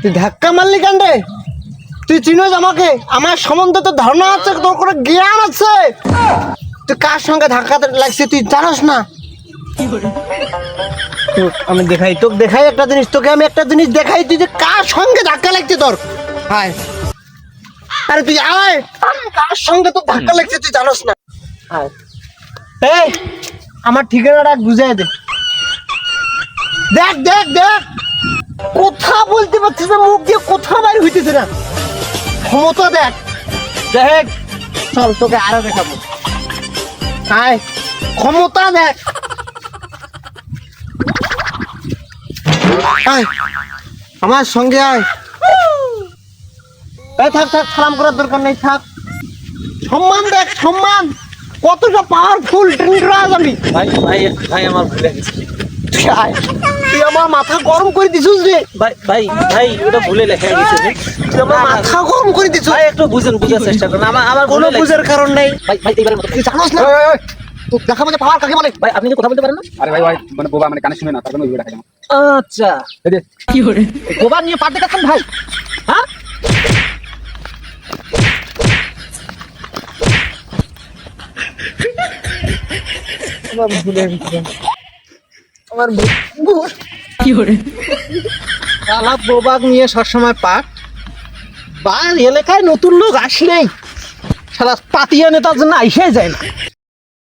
তুই ধাক্কা মারলি কেন তুই চিনোস আমাকে? আমার সম্বন্ধে তো ধারণা আছে, তোর কোনো জ্ঞান আছে। তুই কার সঙ্গে ধাক্কা লাগছে তুই জানোস না? আমি দেখাই, তোকে দেখাই একটা জিনিস, তোকে আমি একটা জিনিস দেখাই তুই যে কার সঙ্গে ধাক্কা লাগছে তোর? হায় আরে তুই আয়। কার সঙ্গে তোর ধাক্কা লাগছে তুই জানোস না? আয়। এই, আমার ঠিকানাটা বুঝাই দে। দেখ দেখ দেখ। কথা বলতে পারছিস না মুখ দিয়ে কথা বাইর হইতেছে না। ক্ষমতা দেখ। দেখ চল তোকে আরও দেখাবো। আয় ক্ষমতা দেখ। আয় আমার সঙ্গে আয়। এই থাক থাক সালাম করার দরকার নেই থাক। সম্মান দেখ সম্মান। কতটা পাওয়ারফুল ট্রেন্ডরাজ আমি। ভাই ভাই ভাই আমার ভুলে গেছে। আয়। তুই আমার মাথা গরম করে দিছিস রে। ভাই ভাই ভাই ওটা ভুলে লেখা গেছে তুই আমার মাথা গরম করে দিছিস। ভাই একটু বুঝেন বুঝার চেষ্টা করেন। আমার আমার কোনো বুঝার কারণ নেই। ভাই ভাই এবারে তুই জানোস না। দেখা মানে পাওয়ার কাকে বলে? ভাই আপনি কি কথা বলতে পারেন না? আরে ভাই ভাই মানে বোবা মানে কানে শুনে না তার জন্য ভিডিও দেখাই আচ্ছা। এই যে। গোবার নিয়ে পাট দেখাচ্ছেন ভাই? হ্যাঁ? ভুলে গেছিলাম আমার শালা বোবাক নিয়ে সবসময় পাক বা এলাকায় নতুন লোক আসলেই সারা পাতিয়া নেতার জন্য আইসাই যায় না।